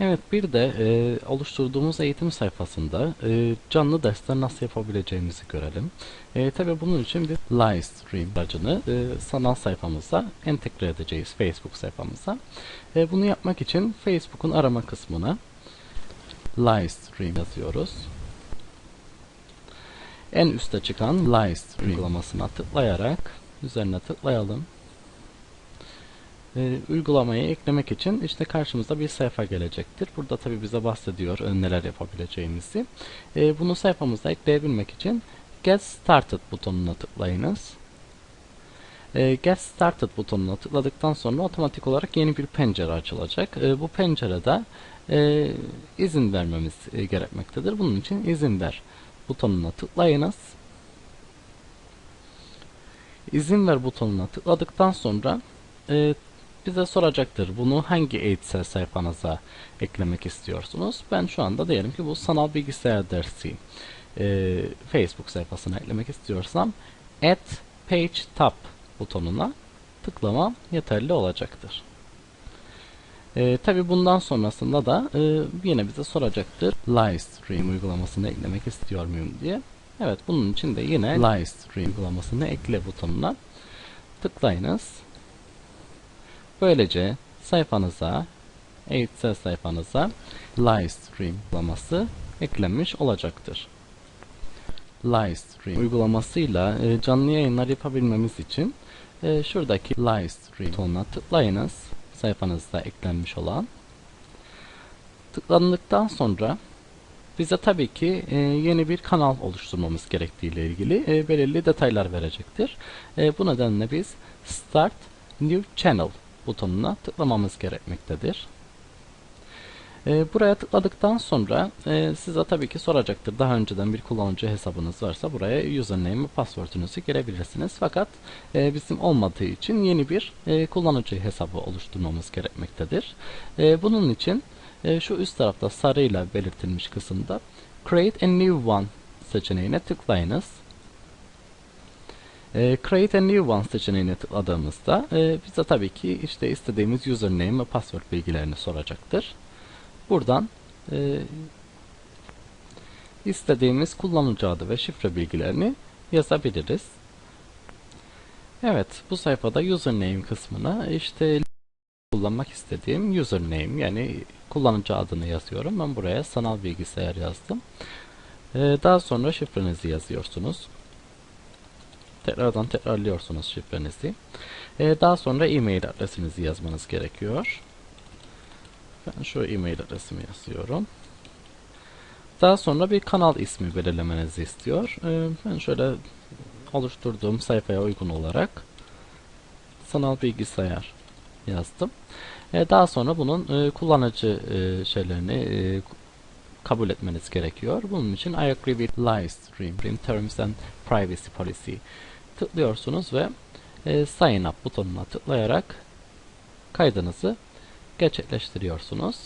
Evet bir de e, oluşturduğumuz eğitim sayfasında e, canlı dersler nasıl yapabileceğimizi görelim. E, Tabi bunun için bir live stream aracını e, sanal sayfamıza entegre edeceğiz Facebook sayfamıza. E, bunu yapmak için Facebook'un arama kısmına live stream yazıyoruz. En üstte çıkan live stream uygulamasına tıklayarak üzerine tıklayalım. E, uygulamayı eklemek için işte karşımıza bir sayfa gelecektir. Burada tabi bize bahsediyor e, neler yapabileceğimizi. E, bunu sayfamıza ekleyebilmek için Get Started butonuna tıklayınız. E, Get Started butonuna tıkladıktan sonra otomatik olarak yeni bir pencere açılacak. E, bu pencerede e, izin vermemiz e, gerekmektedir. Bunun için izin ver butonuna tıklayınız. İzin ver butonuna tıkladıktan sonra e, bize soracaktır. Bunu hangi eğitsel sayfanıza eklemek istiyorsunuz? Ben şu anda diyelim ki bu sanal bilgisayar dersi e, Facebook sayfasına eklemek istiyorsam Add Page Tab butonuna tıklamam yeterli olacaktır. E, Tabi bundan sonrasında da e, yine bize soracaktır Livestream uygulamasını eklemek istiyor muyum diye. Evet bunun için de yine Livestream uygulamasını ekle butonuna tıklayınız. Böylece sayfanıza, eğitsel sayfanıza Livestream uygulaması eklenmiş olacaktır. Livestream uygulamasıyla e, canlı yayınlar yapabilmemiz için e, şuradaki Livestream butonuna tıklayınız. Sayfanızda eklenmiş olan. Tıklandıktan sonra bize tabii ki e, yeni bir kanal oluşturmamız gerektiği ile ilgili e, belirli detaylar verecektir. E, bu nedenle biz Start New Channel butonuna tıklamamız gerekmektedir. E, buraya tıkladıktan sonra e, size tabii ki soracaktır. Daha önceden bir kullanıcı hesabınız varsa buraya username ve password'ünüzü girebilirsiniz. Fakat e, bizim olmadığı için yeni bir e, kullanıcı hesabı oluşturmamız gerekmektedir. Bunun için şu üst tarafta sarıyla belirtilmiş kısımda Create a New One seçeneğine tıklayınız. E, Create a New One seçeneğine tıkladığımızda e, bize tabii ki işte istediğimiz username ve password bilgilerini soracaktır. Buradan e, istediğimiz kullanıcı adı ve şifre bilgilerini yazabiliriz. Evet, bu sayfada username kısmına işte kullanmak istediğim username yani kullanıcı adını yazıyorum. Ben buraya sanal bilgisayar yazdım. Ee, daha sonra şifrenizi yazıyorsunuz. Tekrardan tekrarlıyorsunuz şifrenizi. Ee, daha sonra e-mail adresinizi yazmanız gerekiyor. Ben şu e-mail adresimi yazıyorum. Daha sonra bir kanal ismi belirlemenizi istiyor. Ee, ben şöyle oluşturduğum sayfaya uygun olarak sanal bilgisayar yazdım. Ee, daha sonra bunun e, kullanıcı e, şeylerini e, kabul etmeniz gerekiyor. Bunun için I agree with live stream terms and privacy policy tıklıyorsunuz ve e, sign up butonuna tıklayarak kaydınızı gerçekleştiriyorsunuz.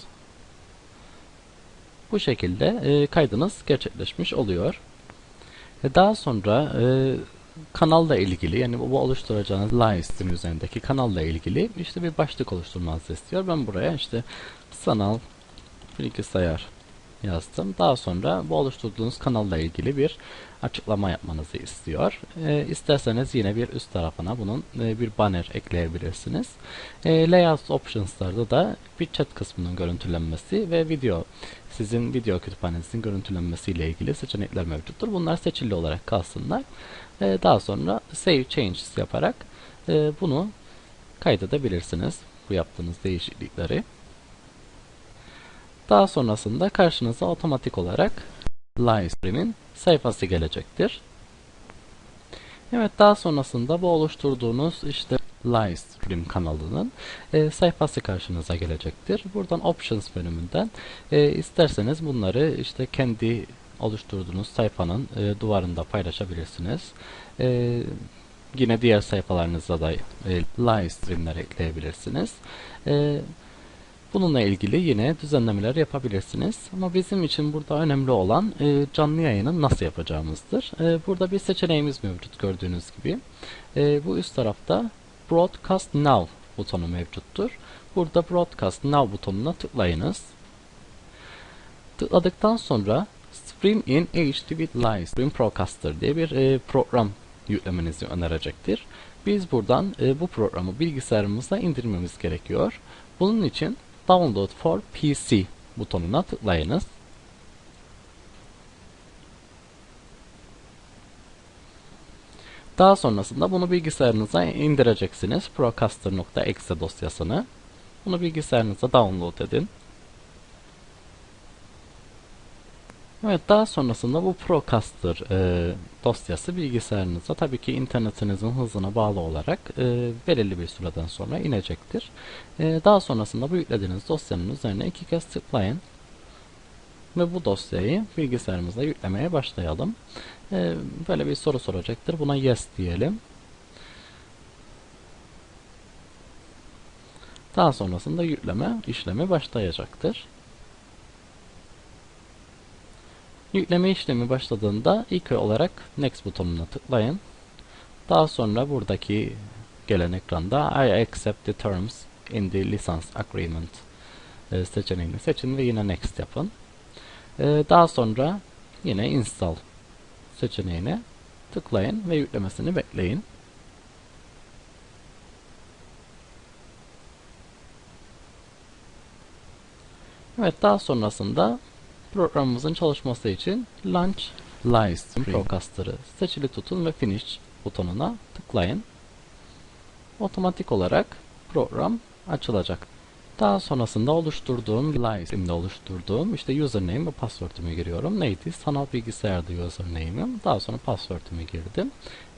Bu şekilde e, kaydınız gerçekleşmiş oluyor. E, daha sonra e, kanalla ilgili yani bu oluşturacağınız live stream üzerindeki kanalla ilgili işte bir başlık oluşturmanızı istiyor. Ben buraya işte sanal bilgisayar yazdım. Daha sonra bu oluşturduğunuz kanalla ilgili bir açıklama yapmanızı istiyor. E, isterseniz yine bir üst tarafına bunun e, bir banner ekleyebilirsiniz. E, layout options'larda da bir chat kısmının görüntülenmesi ve video sizin video kütüphanenizin görüntülenmesi ile ilgili seçenekler mevcuttur. Bunlar seçili olarak kalsınlar. E, daha sonra save changes yaparak e, bunu kaydedebilirsiniz. Bu yaptığınız değişiklikleri. Daha sonrasında karşınıza otomatik olarak Livestream'in sayfası gelecektir. Evet daha sonrasında bu oluşturduğunuz işte Livestream kanalının e, sayfası karşınıza gelecektir. Buradan Options bölümünden e, isterseniz bunları işte kendi oluşturduğunuz sayfanın e, duvarında paylaşabilirsiniz. E, yine diğer sayfalarınızda da e, Livestream'ler ekleyebilirsiniz. E, Bununla ilgili yine düzenlemeler yapabilirsiniz. Ama bizim için burada önemli olan e, canlı yayını nasıl yapacağımızdır. E, burada bir seçeneğimiz mevcut gördüğünüz gibi. E, bu üst tarafta Broadcast Now butonu mevcuttur. Burada Broadcast Now butonuna tıklayınız. Tıkladıktan sonra Stream in HTTP Live Stream Procaster diye bir e, program yüklemenizi önerecektir. Biz buradan e, bu programı bilgisayarımıza indirmemiz gerekiyor. Bunun için Download for PC butonuna tıklayınız. Daha sonrasında bunu bilgisayarınıza indireceksiniz. Procaster.exe dosyasını. Bunu bilgisayarınıza download edin. Evet daha sonrasında bu Procaster e, dosyası bilgisayarınıza tabii ki internetinizin hızına bağlı olarak e, belirli bir süreden sonra inecektir. E, daha sonrasında bu yüklediğiniz dosyanın üzerine iki kez tıklayın. Ve bu dosyayı bilgisayarımızda yüklemeye başlayalım. E, böyle bir soru soracaktır. Buna yes diyelim. Daha sonrasında yükleme işlemi başlayacaktır. Yükleme işlemi başladığında ilk olarak Next butonuna tıklayın. Daha sonra buradaki gelen ekranda I accept the terms in the license agreement e, seçeneğini seçin ve yine Next yapın. E, daha sonra yine Install seçeneğine tıklayın ve yüklemesini bekleyin. Evet daha sonrasında Programımızın çalışması için Launch Live Procaster'ı seçili tutun ve Finish butonuna tıklayın. Otomatik olarak program açılacak. Daha sonrasında oluşturduğum Live'imde oluşturduğum işte username ve password'ümü giriyorum. Neydi? Sanal bilgisayarda username'im. Daha sonra password'ümü girdim.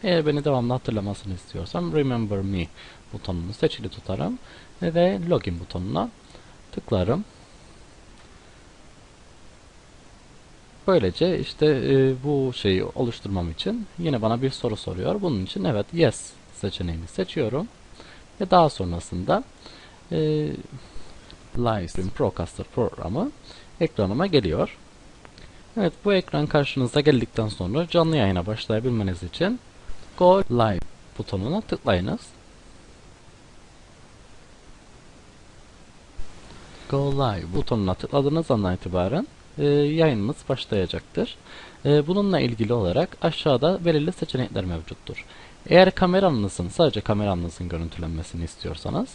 Eğer beni devamlı hatırlamasını istiyorsam Remember Me butonunu seçili tutarım ve Login butonuna tıklarım. Böylece işte e, bu şeyi oluşturmam için yine bana bir soru soruyor. Bunun için evet yes seçeneğini seçiyorum. Ve daha sonrasında e, Livestream Procaster programı ekranıma geliyor. Evet bu ekran karşınıza geldikten sonra canlı yayına başlayabilmeniz için Go Live butonuna tıklayınız. Go Live butonuna tıkladığınız andan itibaren e, yayınımız başlayacaktır. E, bununla ilgili olarak aşağıda belirli seçenekler mevcuttur. Eğer kameranızın sadece kameranızın görüntülenmesini istiyorsanız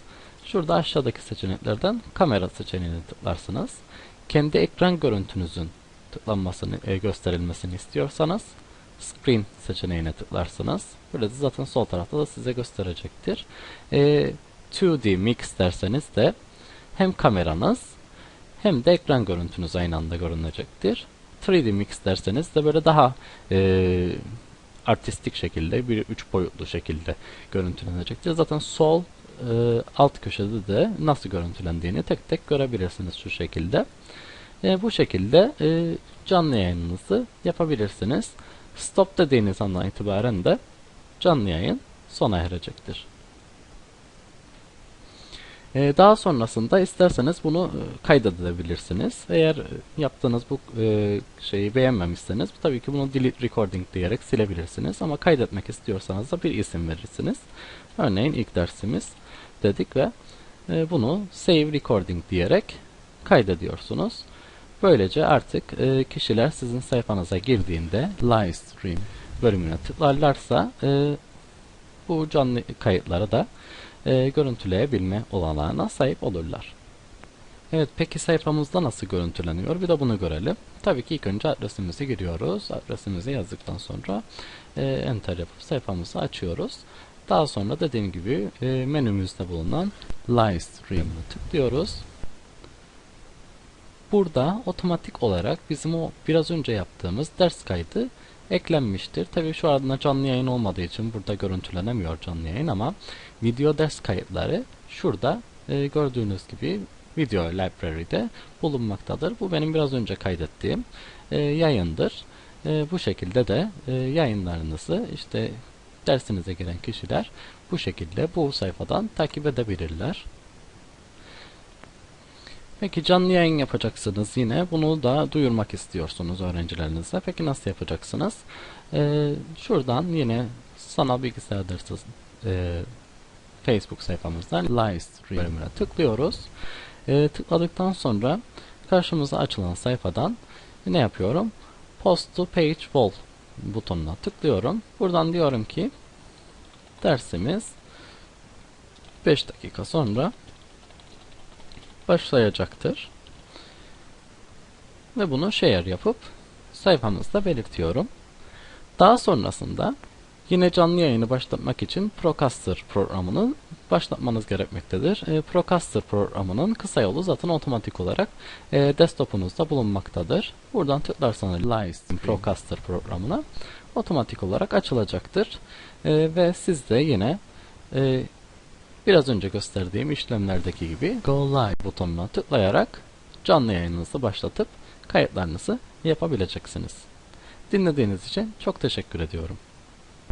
şurada aşağıdaki seçeneklerden kamera seçeneğini tıklarsınız. Kendi ekran görüntünüzün tıklanmasını e, gösterilmesini istiyorsanız screen seçeneğine tıklarsınız. Burada zaten sol tarafta da size gösterecektir. E, 2D mix derseniz de hem kameranız hem de ekran görüntünüz aynı anda görünecektir. 3D Mix derseniz de böyle daha e, artistik şekilde bir üç boyutlu şekilde görüntülenecektir. Zaten sol e, alt köşede de nasıl görüntülendiğini tek tek görebilirsiniz şu şekilde. E, bu şekilde e, canlı yayınınızı yapabilirsiniz. Stop dediğiniz andan itibaren de canlı yayın sona erecektir. Ee, daha sonrasında isterseniz bunu e, kaydedebilirsiniz. Eğer e, yaptığınız bu e, şeyi beğenmemişseniz tabii ki bunu delete recording diyerek silebilirsiniz. Ama kaydetmek istiyorsanız da bir isim verirsiniz. Örneğin ilk dersimiz dedik ve bunu save recording diyerek kaydediyorsunuz. Böylece artık kişiler sizin sayfanıza girdiğinde live stream bölümüne tıklarlarsa bu canlı kayıtları da e, görüntüleyebilme olanağına sahip olurlar. Evet peki sayfamızda nasıl görüntüleniyor? Bir de bunu görelim. Tabii ki ilk önce adresimizi giriyoruz. Adresimizi yazdıktan sonra e, enter yapıp sayfamızı açıyoruz. Daha sonra dediğim gibi e, menümüzde bulunan live stream'ı tıklıyoruz. Burada otomatik olarak bizim o biraz önce yaptığımız ders kaydı eklenmiştir. Tabii şu anda canlı yayın olmadığı için burada görüntülenemiyor canlı yayın ama video ders kayıtları şurada e, gördüğünüz gibi video library'de bulunmaktadır. Bu benim biraz önce kaydettiğim e, yayındır. E, bu şekilde de e, yayınlarınızı işte dersinize giren kişiler bu şekilde bu sayfadan takip edebilirler. Peki canlı yayın yapacaksınız yine. Bunu da duyurmak istiyorsunuz öğrencilerinize. Peki nasıl yapacaksınız? Ee, şuradan yine sanal bilgisayar dersi e, Facebook sayfamızdan live stream bölümüne tıklıyoruz. E, tıkladıktan sonra karşımıza açılan sayfadan ne yapıyorum? Post to Page Wall butonuna tıklıyorum. Buradan diyorum ki dersimiz 5 dakika sonra başlayacaktır. Ve bunu share yapıp sayfamızda belirtiyorum. Daha sonrasında yine canlı yayını başlatmak için Procaster programını başlatmanız gerekmektedir. E, Procaster programının kısa yolu zaten otomatik olarak e, desktopunuzda bulunmaktadır. Buradan tıklarsanız Live Procaster programına otomatik olarak açılacaktır. E, ve siz de yine e, biraz önce gösterdiğim işlemlerdeki gibi Go Live butonuna tıklayarak canlı yayınınızı başlatıp kayıtlarınızı yapabileceksiniz. Dinlediğiniz için çok teşekkür ediyorum.